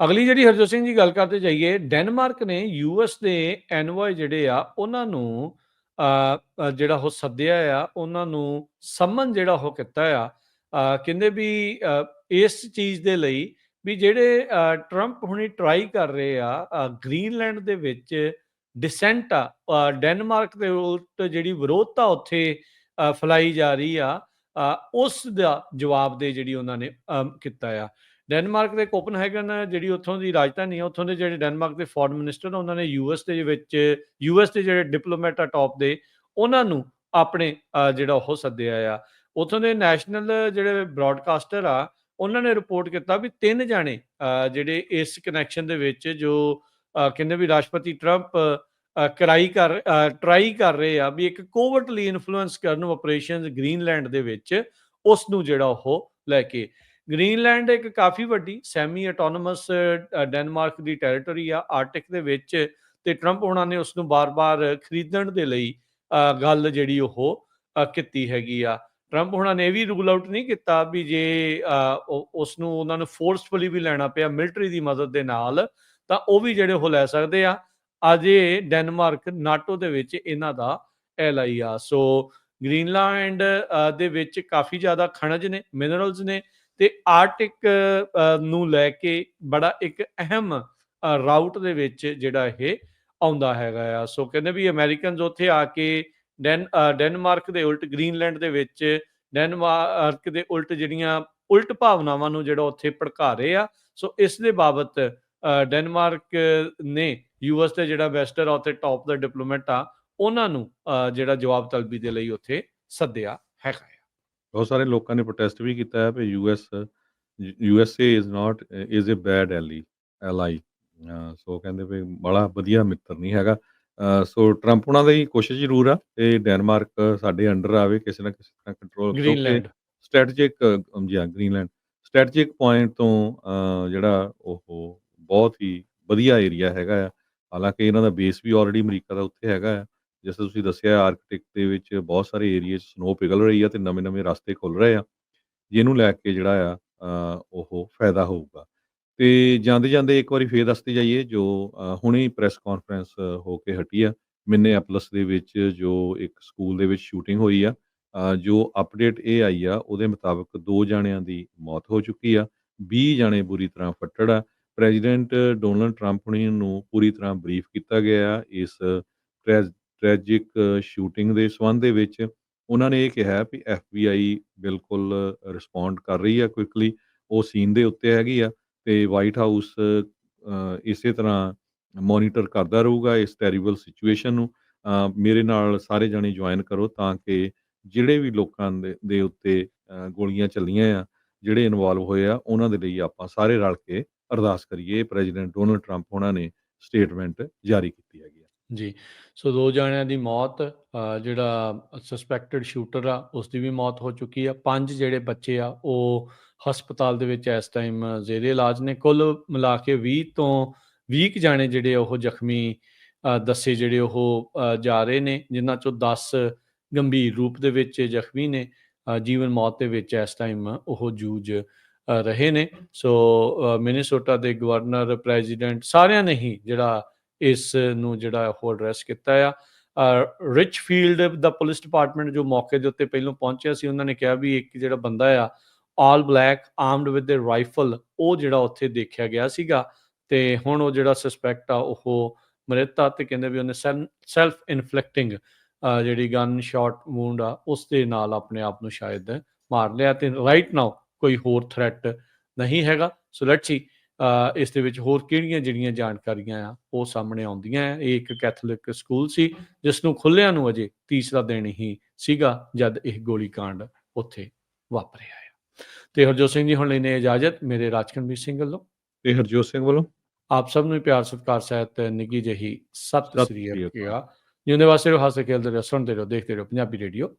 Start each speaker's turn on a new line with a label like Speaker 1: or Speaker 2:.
Speaker 1: ਅਗਲੀ ਜਿਹੜੀ ਹਰਜੋਤ ਸਿੰਘ ਜੀ ਗੱਲ ਕਰਦੇ ਜਾਈਏ ਡੈਨਮਾਰਕ ਨੇ ਯੂਐਸ ਦੇ ਐਨਵੋਏ ਜਿਹੜੇ ਆ ਉਹਨਾਂ ਨੂੰ ਜਿਹੜਾ ਉਹ ਸੱਦਿਆ ਆ ਉਹਨਾਂ ਨੂੰ ਸਮਨ ਜਿਹੜਾ ਉਹ ਕੀਤਾ ਆ ਕਹਿੰਦੇ ਵੀ ਇਸ ਚੀਜ਼ ਦੇ ਲਈ ਵੀ ਜਿਹੜੇ ਟਰੰਪ ਹੁਣੀ ਟਰਾਈ ਕਰ ਰਹੇ ਆ ਅ, ਗ੍ਰੀਨਲੈਂਡ ਦੇ ਵਿੱਚ ਡਿਸੈਂਟ ਆ ਡੈਨਮਾਰਕ ਦੇ ਉਲਟ ਜਿਹੜੀ ਵਿਰੋਧਤਾ ਉੱਥੇ ਅ, ਫੈਲਾਈ ਜਾ ਰਹੀ ਆ ਉਸ ਦਾ ਜਵਾਬ ਦੇ ਜਿਹੜੀ ਉਹਨਾਂ ਨੇ ਕੀਤਾ ਆ। ਡੈਨਮਾਰਕ ਦੇ ਕੋਪਨਹੈਗਨ ਜਿਹੜੀ ਉੱਥੋਂ ਦੀ ਰਾਜਧਾਨੀ ਆ, ਉੱਥੋਂ ਦੇ ਜਿਹੜੇ ਡੈਨਮਾਰਕ ਦੇ ਫੋਰਨ ਮਿਨਿਸਟਰ ਉਹਨਾਂ ਨੇ ਯੂਐਸ ਦੇ ਵਿੱਚ ਯੂਐਸ ਦੇ ਜਿਹੜੇ ਡਿਪਲੋਮੈਟ ਆ ਟੌਪ ਦੇ, ਉਹਨਾਂ ਨੂੰ ਆਪਣੇ ਜਿਹੜਾ ਉਹ ਸੱਦਿਆ ਆ। ਉੱਥੋਂ ਦੇ ਨੈਸ਼ਨਲ ਜਿਹੜੇ ਬ੍ਰਾਡਕਾਸਟਰ ਆ, ਉਹਨਾਂ ਨੇ ਰਿਪੋਰਟ ਕੀਤਾ ਵੀ ਤਿੰਨ ਜਾਣੇ ਜਿਹੜੇ ਇਸ ਕਨੈਕਸ਼ਨ ਦੇ ਵਿੱਚ ਜੋ ਕਹਿੰਦੇ ਵੀ ਰਾਸ਼ਟਰਪਤੀ ਟਰੰਪ ਕਰਾਈ ਕਰ ਟਰਾਈ ਕਰ ਰਹੇ ਆ ਵੀ ਇੱਕ ਕੋਵਰਟਲੀ ਇਨਫਲੂਐਂਸ ਕਰਨ ਆਪਰੇਸ਼ਨਸ ਗ੍ਰੀਨਲੈਂਡ ਦੇ ਵਿੱਚ, ਉਸ ਨੂੰ ਜਿਹੜਾ ਉਹ ਲੈ ਕੇ। ਗ੍ਰੀਨਲੈਂਡ ਇੱਕ ਕਾਫੀ ਵੱਡੀ ਸੈਮੀ ਆਟੋਨੋਮਸ ਡੈਨਮਾਰਕ ਦੀ ਟੈਰੀਟਰੀ ਆ ਆਰਟਿਕ ਦੇ ਵਿੱਚ ਤੇ ਟਰੰਪ ਉਹਨਾਂ ਨੇ ਉਸ ਨੂੰ ਬਾਰ-ਬਾਰ ਖਰੀਦਣ ਦੇ ਲਈ ਗੱਲ ਜਿਹੜੀ ਉਹ ਕੀਤੀ ਹੈਗੀ ਆ। ਟਰੰਪ ਉਹਨਾਂ ਨੇ ਇਹ ਵੀ ਰੂਲ ਆਊਟ ਨਹੀਂ ਕੀਤਾ ਵੀ ਜੇ ਅ, ਉਸ ਨੂੰ ਉਹਨਾਂ ਨੂੰ ਫੋਰਸਫੁਲੀ ਵੀ ਲੈਣਾ ਪਿਆ ਮਿਲਟਰੀ ਦੀ ਮਦਦ ਦੇ ਨਾਲ ਤਾਂ ਉਹ ਵੀ ਜਿਹੜੇ ਉਹ ਲੈ ਸਕਦੇ ਆ। ਅਜੇ ਡੈਨਮਾਰਕ ਨਾਟੋ ਦੇ ਵਿੱਚ ਇਹਨਾਂ ਦਾ ਐਲਾਈ ਆ। ਸੋ ਗ੍ਰੀਨਲੈਂਡ ਦੇ ਵਿੱਚ ਕਾਫੀ ਜ਼ਿਆਦਾ ਖਣਜ ਨੇ ਮਿਨਰਲਸ ਨੇ ਤੇ ਆਰਟਿਕ ਅ, ਨੂੰ ਲੈ ਕੇ ਬੜਾ ਇੱਕ ਅਹਿਮ ਰਾਊਟ ਦੇ ਵਿੱਚ ਜਿਹੜਾ ਇਹ ਆਉਂਦਾ ਹੈਗਾ ਆ। ਸੋ ਕਹਿੰਦੇ ਵੀ ਅਮਰੀਕਨਸ ਉੱਥੇ ਆ ਕੇ ਡੈਨ ਡੈਨਮਾਰਕ ਦੇ ਉਲਟ ਗ੍ਰੀਨਲੈਂਡ ਦੇ ਵਿੱਚ ਡੈਨਮਾਰਕ ਦੇ ਉਲਟ ਜਿਹੜੀਆਂ ਉਲਟ ਭਾਵਨਾਵਾਂ ਨੂੰ ਜਿਹੜਾ ਉੱਥੇ ਭੜਕਾ ਰਹੇ ਆ। ਸੋ ਇਸ ਦੇ ਬਾਬਤ ਡੈਨਮਾਰਕ ਨੇ ਯੂਐਸ ਦੇ ਜਿਹੜਾ ਵੈਸਟਰ ਆ ਉੱਥੇ ਟੌਪ ਦਾ ਡਿਪਲੋਮੈਟ ਆ ਉਹਨਾਂ ਨੂੰ ਜਿਹੜਾ ਜਵਾਬ ਤਲਬੀ ਦੇ ਲਈ ਉੱਥੇ ਸੱਦਿਆ ਹੈਗਾ ਆ।
Speaker 2: ਬਹੁਤ ਸਾਰੇ ਲੋਕਾਂ ਨੇ ਪ੍ਰੋਟੈਸਟ ਵੀ ਕੀਤਾ ਹੈ ਵੀ US USA is not is a bad ally ally so ਕਹਿੰਦੇ ਵੀ ਬੜਾ ਵਧੀਆ ਮਿੱਤਰ ਨਹੀਂ ਹੈਗਾ। ਸੋ ਟਰੰਪ ਉਹਨਾਂ ਦੀ ਕੋਸ਼ਿਸ਼ ਜ਼ਰੂਰ ਆ ਤੇ ਡੈਨਮਾਰਕ ਸਾਡੇ ਅੰਡਰ ਆਵੇ ਕਿਸੇ ਨਾ ਕਿਸੇ ਤਰ੍ਹਾਂ ਕੰਟਰੋਲ
Speaker 1: ਗ੍ਰੀਨਲੈਂਡ
Speaker 2: ਸਟ੍ਰੈਟੇਜਿਕ ਜੀ ਹਾਂ ਗ੍ਰੀਨਲੈਂਡ ਸਟ੍ਰੈਟੇਜਿਕ ਪੁਆਇੰਟ ਤੋਂ ਜਿਹੜਾ ਉਹ ਬਹੁਤ ਹੀ ਵਧੀਆ ਏਰੀਆ ਹੈਗਾ ਆ। ਹਾਲਾਂਕਿ ਇਹਨਾਂ ਦਾ ਬੇਸ ਵੀ ਆਲਰੇਡੀ ਅਮਰੀਕਾ ਦਾ ਉੱਥੇ ਹੈਗਾ ਆ। ਜਿਸ ਤਰ੍ਹਾਂ ਤੁਸੀਂ ਦੱਸਿਆ ਆਰਕਟਿਕ ਦੇ ਵਿੱਚ ਬਹੁਤ ਸਾਰੇ ਏਰੀਏ 'ਚ ਸਨੋ ਪਿਘਲ ਰਹੀ ਆ ਤੇ ਨਵੇਂ-ਨਵੇਂ ਰਸਤੇ ਖੁੱਲ ਰਹੇ ਆ, ਜਿਹਨੂੰ ਲੈ ਕੇ ਜਿਹੜਾ ਆ ਉਹ ਫਾਇਦਾ ਹੋਊਗਾ। ਤੇ ਜਾਂਦੇ ਜਾਂਦੇ ਇੱਕ ਵਾਰੀ ਫੇਰ ਦੱਸਦੇ ਜਾਈਏ, ਜੋ ਹੁਣੇ ਹੀ ਪ੍ਰੈਸ ਕਾਨਫਰੰਸ ਹੋ ਕੇ ਹਟੀ ਆ ਮਿਨੇਆਪਲਸ ਦੇ ਵਿੱਚ ਜੋ ਇੱਕ ਸਕੂਲ ਦੇ ਵਿੱਚ ਸ਼ੂਟਿੰਗ ਹੋਈ ਆ ਜੋ ਅਪਡੇਟ ਇਹ ਆਈ ਆ, ਉਹਦੇ ਮੁਤਾਬਕ ਦੋ ਜਣਿਆਂ ਦੀ ਮੌਤ ਹੋ ਚੁੱਕੀ ਆ 20 ਜਣੇ ਬੁਰੀ ਤਰ੍ਹਾਂ ਫੱਟੜ ਆ। ਪ੍ਰੈਜ਼ੀਡੈਂਟ ਡੋਨਲਡ ਟਰੰਪ ਨੇ ਨੂੰ ਪੂਰੀ ਤਰ੍ਹਾਂ ਬਰੀਫ ਕੀਤਾ ਗਿਆ ਆ, ਇਸ ਟ੍ਰੈਜਿਕ ਸ਼ੂਟਿੰਗ ਦੇ ਸੰਬੰਧ ਦੇ ਵਿੱਚ ਉਹਨਾਂ ਨੇ ਇਹ ਕਿਹਾ ਵੀ ਐਫਬੀਆਈ ਬਿਲਕੁਲ ਰਿਸਪੌਂਡ ਕਰ ਰਹੀ ਆ ਕੁਇਕਲੀ ਉਹ ਸੀਨ ਦੇ ਉੱਤੇ ਹੈਗੀ ਆ ਤੇ ਵਾਈਟ ਹਾਊਸ ਇਸੇ ਤਰ੍ਹਾਂ ਮੋਨੀਟਰ ਕਰਦਾ ਰਹੂਗਾ ਇਸ ਟੈਰੀਬਲ ਸਿਚੁਏਸ਼ਨ ਨੂੰ। ਮੇਰੇ ਨਾਲ ਸਾਰੇ ਜਣੇ ਜੁਆਇਨ ਕਰੋ ਤਾਂ ਕਿ ਜਿਹੜੇ ਵੀ ਲੋਕਾਂ ਦੇ ਦੇ ਉੱਤੇ ਗੋਲੀਆਂ ਚੱਲੀਆਂ ਆ, ਜਿਹੜੇ ਇਨਵੋਲਵ ਹੋਏ ਆ, ਉਹਨਾਂ ਦੇ ਲਈ ਆਪਾਂ ਸਾਰੇ ਰਲ ਕੇ ਅਰਦਾਸ ਕਰੀਏ। ਪ੍ਰੈਜ਼ੀਡੈਂਟ ਡੋਨਲਡ ਟਰੰਪ ਉਹਨਾਂ ਨੇ ਸਟੇਟਮੈਂਟ ਜਾਰੀ ਕੀਤੀ ਹੈਗੀ।
Speaker 1: ਜੀ। ਸੋ ਦੋ ਜਣਿਆਂ ਦੀ ਮੌਤ ਜਿਹੜਾ ਸਸਪੈਕਟਡ ਸ਼ੂਟਰ ਆ ਉਸ ਦੀ ਵੀ ਮੌਤ ਹੋ ਚੁੱਕੀ ਆ। ਪੰਜ ਜਿਹੜੇ ਬੱਚੇ ਆ ਉਹ ਹਸਪਤਾਲ ਦੇ ਵਿੱਚ ਇਸ ਟਾਈਮ ਜ਼ੇਰੇ ਇਲਾਜ ਨੇ। ਕੁੱਲ ਮਿਲਾ ਕੇ 20 ਤੋਂ 20 ਕੁ ਜਾਣੇ ਜਿਹੜੇ ਉਹ ਜ਼ਖਮੀ ਦੱਸੇ ਜਿਹੜੇ ਉਹ ਜਾ ਰਹੇ ਨੇ ਜਿਨ੍ਹਾਂ ਚੋਂ 10 ਗੰਭੀਰ ਰੂਪ ਦੇ ਵਿੱਚ ਜ਼ਖਮੀ ਨੇ। ਜੀਵਨ ਮੌਤ ਦੇ ਵਿੱਚ ਇਸ ਟਾਈਮ ਉਹ ਜੂਝ ਰਹੇ ਨੇ। ਸੋ ਅ, ਮਿਨੀਸੋਟਾ ਦੇ ਗਵਰਨਰ ਪ੍ਰੈਜ਼ੀਡੈਂਟ ਸਾਰਿਆਂ ਨੇ ਹੀ ਜਿਹੜਾ ਇਸ ਨੂੰ ਜਿਹੜਾ ਉਹ ਐਡਰੈਸ ਕੀਤਾ ਆ। ਰਿਚਫੀਲਡ ਦਾ ਪੁਲਿਸ ਡਿਪਾਰਟਮੈਂਟ ਜੋ ਮੌਕੇ ਦੇ ਉੱਤੇ ਪਹਿਲਾਂ ਪਹੁੰਚਿਆ ਸੀ, ਉਹਨਾਂ ਨੇ ਕਿਹਾ ਵੀ ਇੱਕ ਜਿਹੜਾ ਬੰਦਾ ਆ all black armed with a rifle ਉਹ ਜਿਹੜਾ ਉੱਥੇ ਦੇਖਿਆ ਗਿਆ ਸੀਗਾ ਤੇ ਹੁਣ ਉਹ ਜਿਹੜਾ ਸਸਪੈਕਟ ਆ, ਉਹ ਮ੍ਰਿਤਾ ਤੇ ਕਹਿੰਦੇ ਵੀ ਉਹਨੇ ਸੈਲਫ ਇਨਫਲਿਕਟਿੰਗ ਜਿਹੜੀ ਗਨ ਸ਼ਾਟ ਵੂੰਡ ਆ, ਉਸ ਦੇ ਨਾਲ ਆਪਣੇ ਆਪ ਨੂੰ ਸ਼ਾਇਦ ਮਾਰ ਲਿਆ ਤੇ ਰਾਈਟ ਨਾਓ ਕੋਈ ਹੋਰ ਥ੍ਰੈਟ ਨਹੀਂ ਹੈਗਾ। ਸੋ ਲੈਟਸ ਸੀ ਇਸ ਦੇ ਵਿੱਚ ਹੋਰ ਕਿਹੜੀਆਂ ਜਿਹੜੀਆਂ ਜਾਣਕਾਰੀਆਂ ਆ ਉਹ ਸਾਹਮਣੇ ਆਉਂਦੀਆਂ ਆ ਇਹ ਇੱਕ ਕੈਥੋਲਿਕ ਸਕੂਲ ਸੀ ਜਿਸ ਨੂੰ ਖੁੱਲਿਆਂ ਨੂੰ ਅਜੇ ਤੀਸਰਾ ਦਿਨ ਹੀ ਸੀਗਾ ਜਦ ਇਹ ਗੋਲੀकांड ਉੱਥੇ ਵਾਪਰਿਆ ਆ। ਤੇ ਹਰਜੋਤ ਸਿੰਘ ਜੀ ਹੁਣ ਲੈਣੇ ਇਜਾਜ਼ਤ। ਮੇਰੇ ਰਾਜਕਨਵੀਰ ਸਿੰਘ ਵੱਲੋਂ।
Speaker 2: ਤੇ ਹਰਜੋਤ ਸਿੰਘ ਵੱਲੋਂ।
Speaker 1: ਆਪ ਸਭ ਨੂੰ ਪਿਆਰ ਸਤਿਕਾਰ ਸਹਿਤ ਨਿੱਘੀ ਜਿਹੀ ਸਤਿ
Speaker 2: ਸ੍ਰੀ
Speaker 1: ਅਕਾਲ। ਜਿਉਂਦੇ ਵਾਸਤੇ ਰਹੋ ਹਾਸੇ ਖੇਲਦੇ ਰਹੋ ਸੁਣਦੇ ਰਹੋ ਦੇਖਦੇ ਰਹੋ ਪੰਜਾਬੀ ਰੇਡੀਓ।